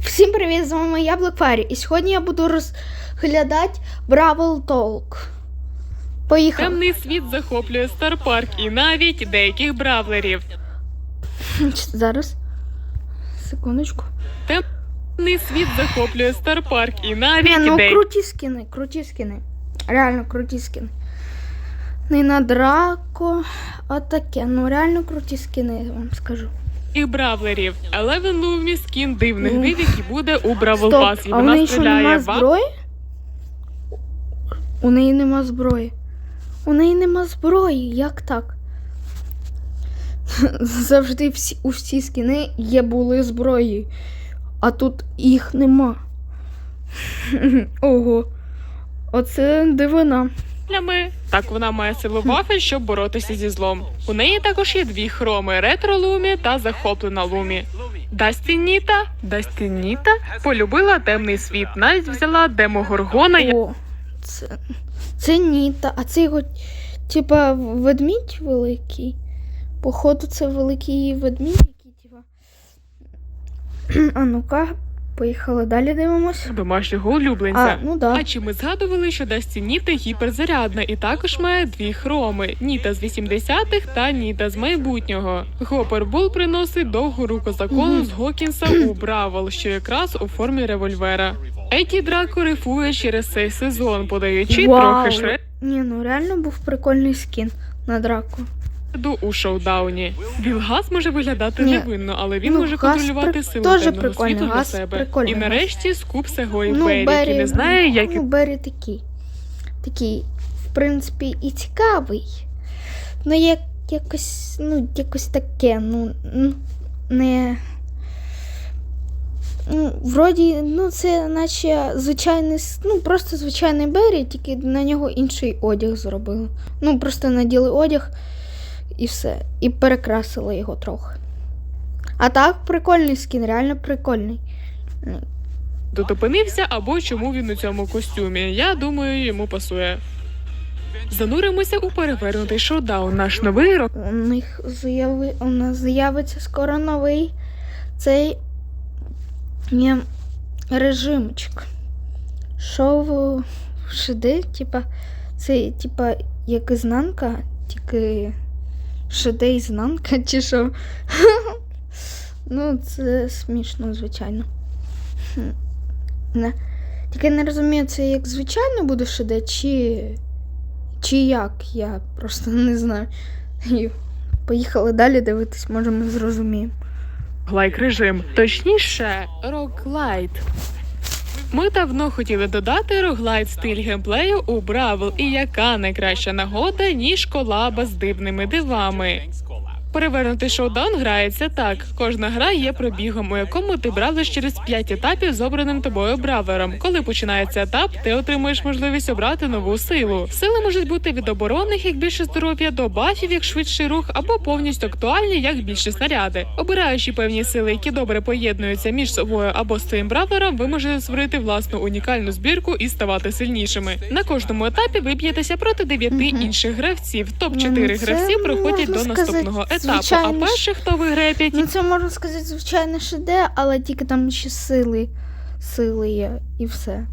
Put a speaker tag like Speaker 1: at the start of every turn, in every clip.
Speaker 1: Всім привіт, з вами я Blackfire, і сьогодні я буду розглядати Бравл Talk. Поїхали.
Speaker 2: Темний світ захоплює Старпарк і навіть деяких бравлерів.
Speaker 1: Зараз. Секундочку.
Speaker 2: Темний світ захоплює Старпарк і навіть
Speaker 1: ну
Speaker 2: деяких
Speaker 1: круті скини, круті скини. Реально круті скини. Не на драко, а таке. Ну реально круті скини, я вам скажу.
Speaker 2: Бравлерів. Елевен Лумі скін дивних див, який буде у Бравл Пас. І
Speaker 1: а
Speaker 2: вона
Speaker 1: неї що
Speaker 2: стріляє в
Speaker 1: зброї? У неї нема зброї. У неї нема зброї, як так? Завжди всі, у всі скини є були зброї, а тут їх нема. Ого. Оце дивина.
Speaker 2: Вафлями. Так вона має силу вафель, щоб боротися зі злом. У неї також є дві хроми: ретро Лумі та захоплена Лумі. Дастініта, Дастініта полюбила темний світ. Навіть взяла демогоргона.
Speaker 1: О, це, це Ніта, а це його, типа, ведмідь великий. Походу, це великий ведмідь, який, типа. А ну-ка, поїхали далі дивимося.
Speaker 2: домашнього улюбленця.
Speaker 1: А, ну да.
Speaker 2: А чи ми згадували, що Дасті Ніта гіперзарядна і також має дві хроми: Ніта з 80-х та Ніта з майбутнього. Гопер Бол приносить довгу руку закону з Гокінса у Бравл, що якраз у формі револьвера. Еді Драко рифує через цей сезон, подаючи
Speaker 1: Вау.
Speaker 2: трохи шреду
Speaker 1: Ні, ну реально був прикольний скін на драку.
Speaker 2: У шоудауні. Вілгас може виглядати
Speaker 1: Ні.
Speaker 2: невинно, але він
Speaker 1: Ну,
Speaker 2: може
Speaker 1: Гас
Speaker 2: контролювати
Speaker 1: при-
Speaker 2: силу
Speaker 1: теж прикольний,
Speaker 2: світу для себе.
Speaker 1: прикольний,
Speaker 2: І нарешті скуп Сего і
Speaker 1: ну,
Speaker 2: Беррі, який не знає, як
Speaker 1: ну, Беррі такий. Такий, в принципі, і цікавий. Ну, як якось, ну, якось таке, ну, ну, не. Ну, вроді, ну, це наче звичайний, с- ну, просто звичайний Беррі, тільки на нього інший одяг зробили. Ну, просто наділи одяг і все. І перекрасили його трохи. А так, прикольний скін, реально прикольний.
Speaker 2: тут опинився, або чому він у цьому костюмі. Я думаю, йому пасує. Зануримося у перевернутий шоудаун. Наш новий рок.
Speaker 1: У них заяви... у нас з'явиться скоро новий цей ні, режимчик. В шиди, типа, це типа як ізнанка, тільки шиде ізнанка, чи що. ну, це смішно, звичайно. Не. Тільки не розумію, це як звичайно буде шиде, чи. Чи як, я просто не знаю. І Поїхали далі дивитись, може ми зрозуміємо.
Speaker 2: лайк режим. Точніше, роглайт. Ми давно хотіли додати роглайт стиль геймплею у Бравл, і яка найкраща нагода, ніж колаба з дивними дивами. Перевернутий шоудаун грається так. Кожна гра є пробігом, у якому ти бравлиш через 5 етапів з обраним тобою бравлером. Коли починається етап, ти отримуєш можливість обрати нову силу. Сили можуть бути від оборонних, як більше здоров'я, до бафів, як швидший рух, або повністю актуальні, як більші снаряди. Обираючи певні сили, які добре поєднуються між собою або з твоїм бравлером, ви можете створити власну унікальну збірку і ставати сильнішими. На кожному етапі ви б'єтеся проти дев'яти інших гравців. Топ
Speaker 1: Ну,
Speaker 2: 4
Speaker 1: це
Speaker 2: проходять до наступного етапу. А
Speaker 1: звичайно ж.
Speaker 2: перший, хто виграє п'ять
Speaker 1: Ну це можна сказати, звичайно, де, але тільки там ще сили, сили є і все.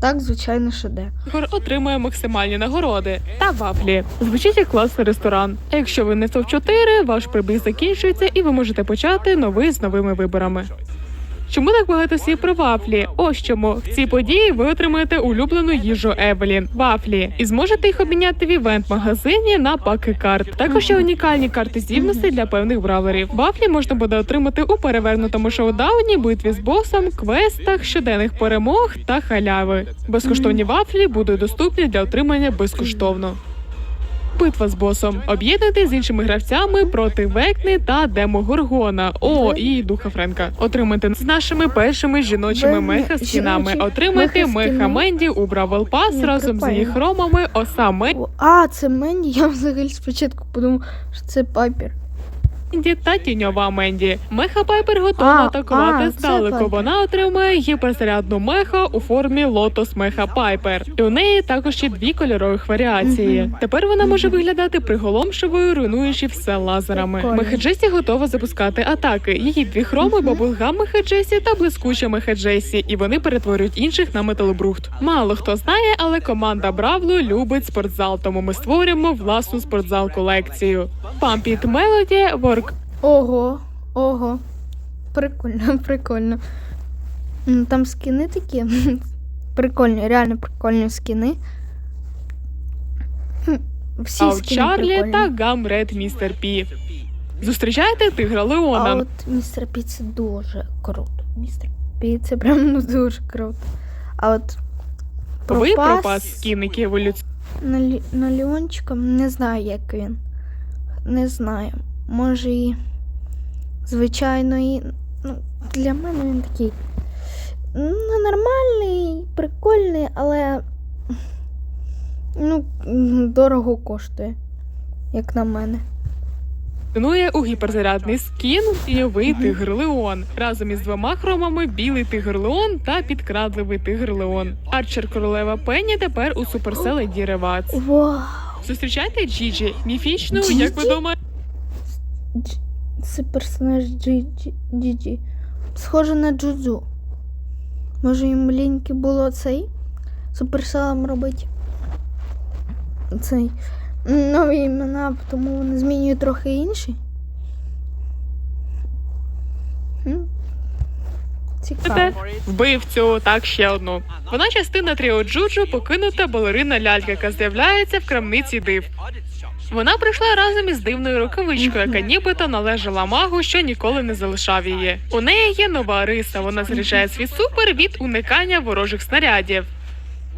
Speaker 1: Так, звичайно, де.
Speaker 2: Гор отримує максимальні нагороди та вафлі. Звучить як класний ресторан. А якщо ви не топ 4 ваш прибіг закінчується, і ви можете почати новий з новими виборами. Чому так багато слів про вафлі? Ось чому в цій події ви отримаєте улюблену їжу Евелін вафлі, і зможете їх обміняти в івент-магазині на паки карт. Також є унікальні карти здібностей для певних бравлерів. Вафлі можна буде отримати у перевернутому шоудауні, битві з босом, квестах, щоденних перемог та халяви. Безкоштовні вафлі будуть доступні для отримання безкоштовно. Битва з босом. Об'єднати з іншими гравцями проти Векни та Демогоргона. О, і духа Френка. Отримати з нашими першими жіночими меха-скінами. Отримати
Speaker 1: меха-скіни?
Speaker 2: Менді у Бравл Пас разом з її хромами. Оса Менді
Speaker 1: А, це Менді, я взагалі спочатку подумав, що це папір.
Speaker 2: Менді та тіньова Менді. Меха Пайпер готова
Speaker 1: А,
Speaker 2: атакувати
Speaker 1: а, це
Speaker 2: здалеку.
Speaker 1: Пайпер.
Speaker 2: Вона отримує гіперзарядну меха у формі Лотос Меха Пайпер. І у неї також є дві кольорових варіації. Тепер вона може виглядати приголомшивою, руйнуючи все лазерами.
Speaker 1: Прикольно.
Speaker 2: Меха Джесі готова запускати атаки. Її дві хроми,
Speaker 1: Мгм.
Speaker 2: баблгам Меха Джесі та блискуча Меха Джесі, і вони перетворюють інших на металобрухт. Мало хто знає, але команда Бравлу любить спортзал, тому ми створюємо власну спортзал колекцію. It Melody Work
Speaker 1: Ого, ого. Прикольно, прикольно. Там скини такі. Прикольні, реально прикольні скини. Всі
Speaker 2: Аут
Speaker 1: скини
Speaker 2: Чарлі
Speaker 1: прикольні.
Speaker 2: та Гамред Містер Пі. Зустрічайте тигра
Speaker 1: А от містер Пі це дуже круто. Містер Пі це прям ну, дуже круто. А от
Speaker 2: Ви пропас скін, який еволюціонує.
Speaker 1: на, лі- на Леончика не знаю, як він. Не знаю. Може і звичайної. Ну, для мене він такий. Ну, нормальний, прикольний, але. Ну, дорого коштує, як на мене.
Speaker 2: Існує у гіперзарядний скін тіньовий тигр Леон разом із двома хромами білий тигр Леон та підкрадливий тигр Леон. Арчер королева Пенні тепер у суперселеді Ревац.
Speaker 1: Вау!
Speaker 2: Зустрічайте Джіджі, міфічну, як ви думаєте,
Speaker 1: Це персонаж. Джиджі. Схоже на Джудзу. Може їм ліньки було цей суперселом робити. Цей нові імена, тому вони змінюють трохи інші. Цікаво.
Speaker 2: вбивцю, так ще одну. Вона частина тріо Джуджу, покинута балерина лялька, яка з'являється в крамниці див. Вона прийшла разом із дивною рукавичкою, яка нібито належала магу, що ніколи не залишав її. У неї є нова риса. Вона заряджає свій супер від уникання ворожих снарядів.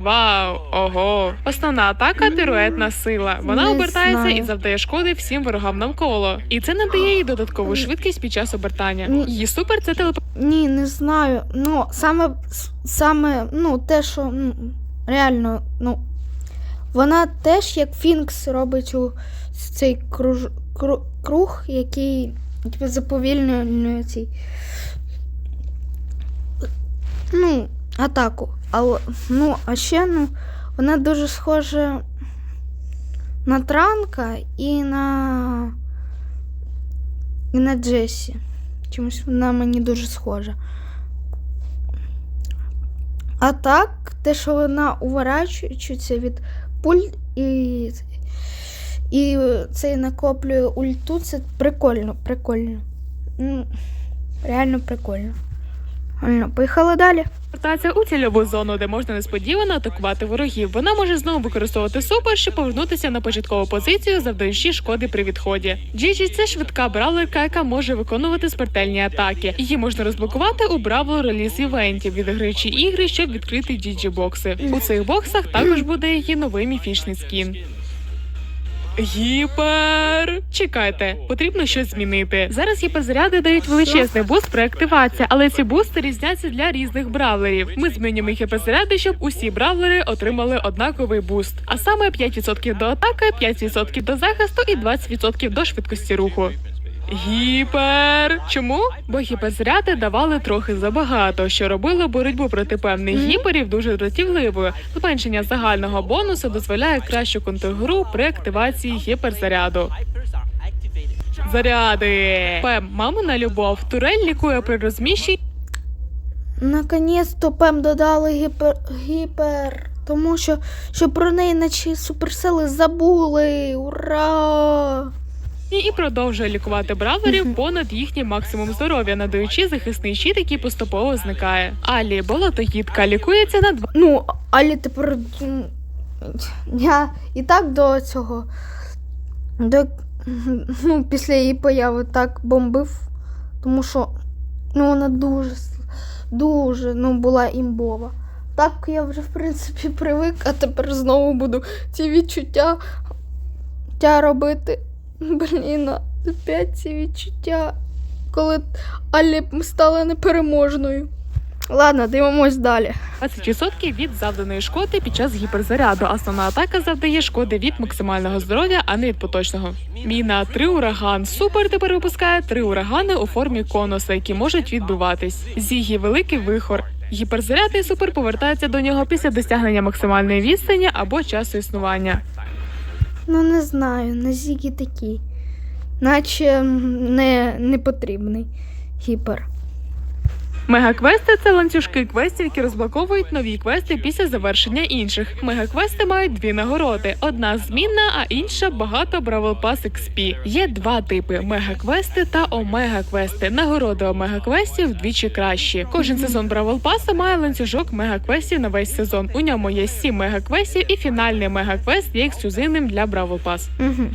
Speaker 2: Вау, ого! Основна атака піруетна сила. Вона обертається і завдає шкоди всім ворогам навколо. І це надає їй додаткову швидкість під час обертання. Її супер це телеп...
Speaker 1: Ні, не знаю. Ну, саме, саме ну, те, що ну, реально, ну, вона теж як Фінкс робить у цей круж, кру, круг, який типу, заповільнює цей. Ну, атаку. Але, ну, а ще ну, вона дуже схожа на Транка і на. І на Джесі. Чомусь вона мені дуже схожа. А так, те, що вона уворачується від пуль і, і це накоплює ульту, це прикольно, прикольно. Реально прикольно. Поїхали далі.
Speaker 2: Повертається у цільову зону, де можна несподівано атакувати ворогів. Вона може знову використовувати супер, щоб повернутися на початкову позицію, завдаючи шкоди при відході. Джіджі це швидка бравлерка, яка може виконувати смертельні атаки. Її можна розблокувати у бравлер реліз івенті, відіграючи ігри, щоб відкрити джіджі бокси. У цих боксах також буде її новий міфічний скін. Гіпер! Чекайте, потрібно щось змінити. Зараз гіперзаряди дають величезний буст при активації, але ці бусти різняться для різних бравлерів. Ми змінюємо гіперзаряди, щоб усі бравлери отримали однаковий буст. А саме 5% до атаки, 5% до захисту і 20% до швидкості руху. Гіпер. Чому? Бо гіперзаряди давали трохи забагато, що робило боротьбу проти певних гіперів дуже дратівливою. Зменшення загального бонусу дозволяє кращу контргру при активації гіперзаряду. Заряди. Пем, мамина любов. Турель лікує при розміщенні
Speaker 1: Наконець-то Пем додали гіпер, гіпер. Тому що, що про неї наче суперсили забули. Ура!
Speaker 2: І продовжує лікувати бравлерів понад їхній максимум здоров'я, надаючи захисний щит, який поступово зникає. Алі, болотогідка, лікується на два.
Speaker 1: Ну, але тепер я і так до цього. До, ну, після її появи так бомбив, тому що ну, вона дуже, дуже ну, була імбова. Так я вже, в принципі, привик, а тепер знову буду ці відчуття тя робити. Блін, опять ці відчуття, коли Алі стала непереможною. Ладно, дивимось далі.
Speaker 2: 20% від завданої шкоди під час гіперзаряду. Основна атака завдає шкоди від максимального здоров'я, а не від поточного. Міна три ураган. Супер тепер випускає три урагани у формі конуса, які можуть відбиватись. Зігі великий вихор. Гіперзаряд і супер повертається до нього після досягнення максимальної відстані або часу існування.
Speaker 1: Ну не знаю, на Зігі такий. Наче не, не потрібний гіпер.
Speaker 2: Мегаквести це ланцюжки квестів, які розблоковують нові квести після завершення інших. Мегаквести мають дві нагороди: одна змінна, а інша багато Бравл Pass XP. Є два типи: мегаквести та омега-квести. Нагороди омега-квестів вдвічі кращі. Кожен сезон Бравл Паса має ланцюжок мегаквестів на весь сезон. У ньому є сім мегаквестів, і фінальний мегаквест є ексклюзивним для Бравл Пас.
Speaker 1: Угу.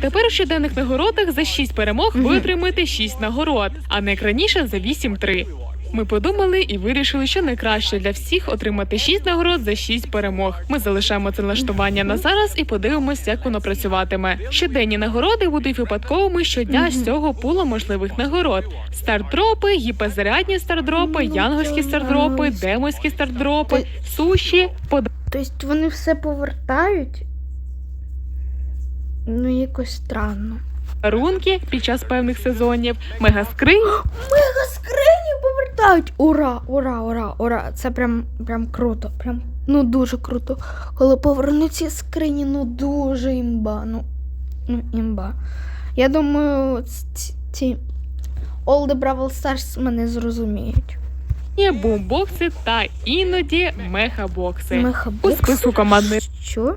Speaker 2: Тепер у щоденних нагородах за 6 перемог ви
Speaker 1: Мгм.
Speaker 2: отримаєте 6 нагород, а найкрайніше за 8-3. Ми подумали і вирішили, що найкраще для всіх отримати 6 нагород за 6 перемог. Ми залишаємо це налаштування на зараз і подивимось, як воно працюватиме. Щоденні нагороди будуть випадковими щодня з цього пула можливих нагород: стардропи, гіперзарядні стардропи, янгольські стардропи, демонські стардропи, суші,
Speaker 1: Тобто вони все повертають. Ну, якось странно.
Speaker 2: подарунки під час певних сезонів, мегаскринь
Speaker 1: Мега скрині! Ура, ура, ура, ура! Це прям, прям круто. Прям, ну дуже круто. Коли повернуть ці скрині, ну дуже імба. Ну, ну імба. Я думаю, ці, ці All the Бравл Stars мене зрозуміють.
Speaker 2: Є бумбокси та іноді мехабокси. У
Speaker 1: Мехабокс.
Speaker 2: списку командної
Speaker 1: Що?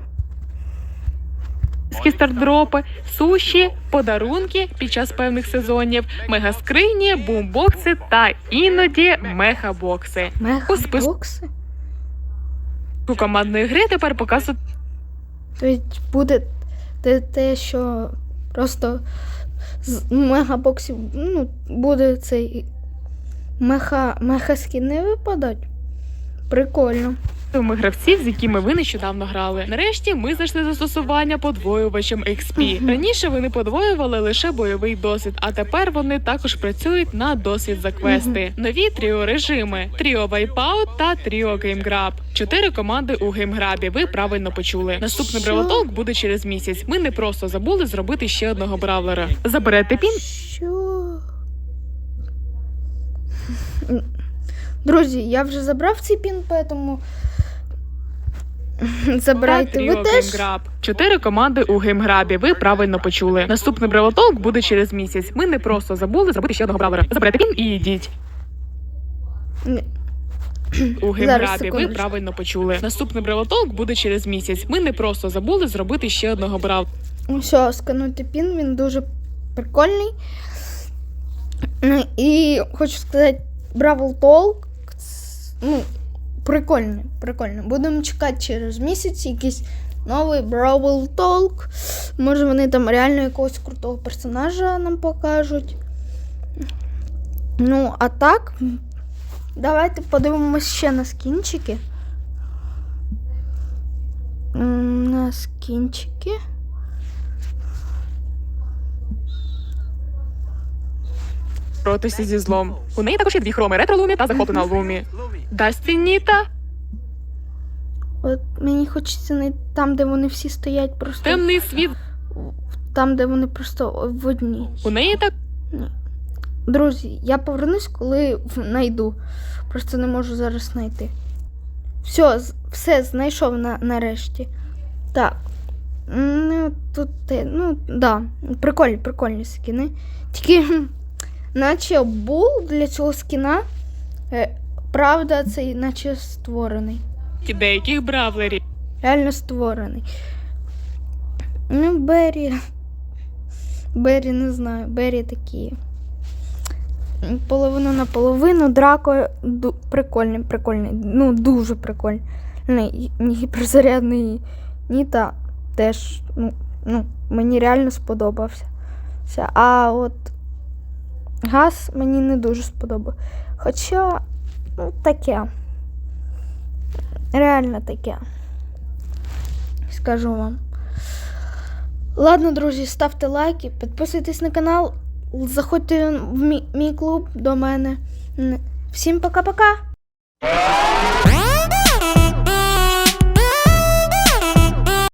Speaker 2: Стардропи, суші, подарунки під час певних сезонів, мегаскрині, бумбокси та іноді мехабокси.
Speaker 1: Мехабокси?
Speaker 2: У командної гри тепер показують
Speaker 1: Тобто буде те, те що просто з мегабоксів ну, буде цей меха, меха-скіни випадать. Прикольно.
Speaker 2: ми гравців, з якими ви нещодавно грали. Нарешті ми знайшли застосування подвоювачем XP. Раніше вони подвоювали лише бойовий досвід, а тепер вони також працюють на досвід за квести. Нові тріо режими: Тріо Wipeout та Тріо GameGrab. Чотири команди у геймграбі. Ви правильно почули. Наступний бравотолк буде через місяць. Ми не просто забули зробити ще одного бравлера. Заберете пін.
Speaker 1: Що? Друзі, я вже забрав цей пін, поэтому забирайте. Ви теж?
Speaker 2: Чотири команди у геймграбі. Ви правильно почули. Наступний бравотолк буде через місяць. Ми не просто забули зробити ще одного бравлера. Заберете пін і йдіть.
Speaker 1: Ні.
Speaker 2: У геймграбі ви правильно почули. Наступний бравотолк буде через місяць. Ми не просто забули зробити ще одного бравлера.
Speaker 1: Все, скануйте пін, він дуже прикольний. Ну, І хочу сказати, Бравл Толк. Ну, прикольний, прикольний. Будемо чекати через місяць якийсь новий Бравл Толк. Може вони там реально якогось крутого персонажа нам покажуть. Ну, а так, давайте подивимося ще на скінчики. На скінчики.
Speaker 2: Боротися зі злом. У неї також є дві хроми ретро лумі та захоплена лумі. Дасті Ніта,
Speaker 1: От мені хочеться не там, де вони всі стоять, просто
Speaker 2: темний світ.
Speaker 1: там, де вони просто в одній.
Speaker 2: У неї так
Speaker 1: Друзі, я повернусь, коли знайду. Просто не можу зараз знайти. Все, все знайшов на, нарешті. Так. Ну, тут, ну, да, прикольні, прикольні скіни. Тільки, наче бул для цього скіна, е, правда, цей наче створений.
Speaker 2: деяких бравлерів.
Speaker 1: Реально створений. Ну, Беррі. Беррі не знаю. Беррі такі. Половину на половину. Драко ду- прикольний, прикольний. Ну, дуже прикольний. Не, гіперзарядний Ніта теж. Ну, ну, мені реально сподобався. А от газ мені не дуже сподобав. Хоча, ну, таке. Реально таке. Скажу вам. Ладно, друзі, ставте лайки, підписуйтесь на канал, заходьте в мій, мій клуб до мене. Всім пока-пока!